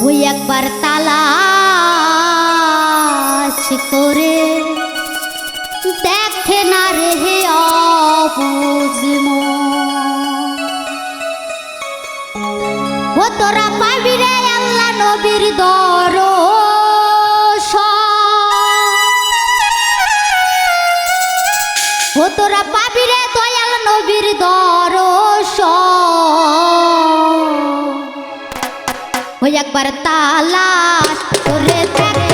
ওই একবার তালাশ করে দেখে না রে হে অবুঝম ও তোরা পাবি রে আল্লাহ নবীর দর ও তোরা পাবি রে দয়াল নবীর দর একবার তালাশ করে দেখে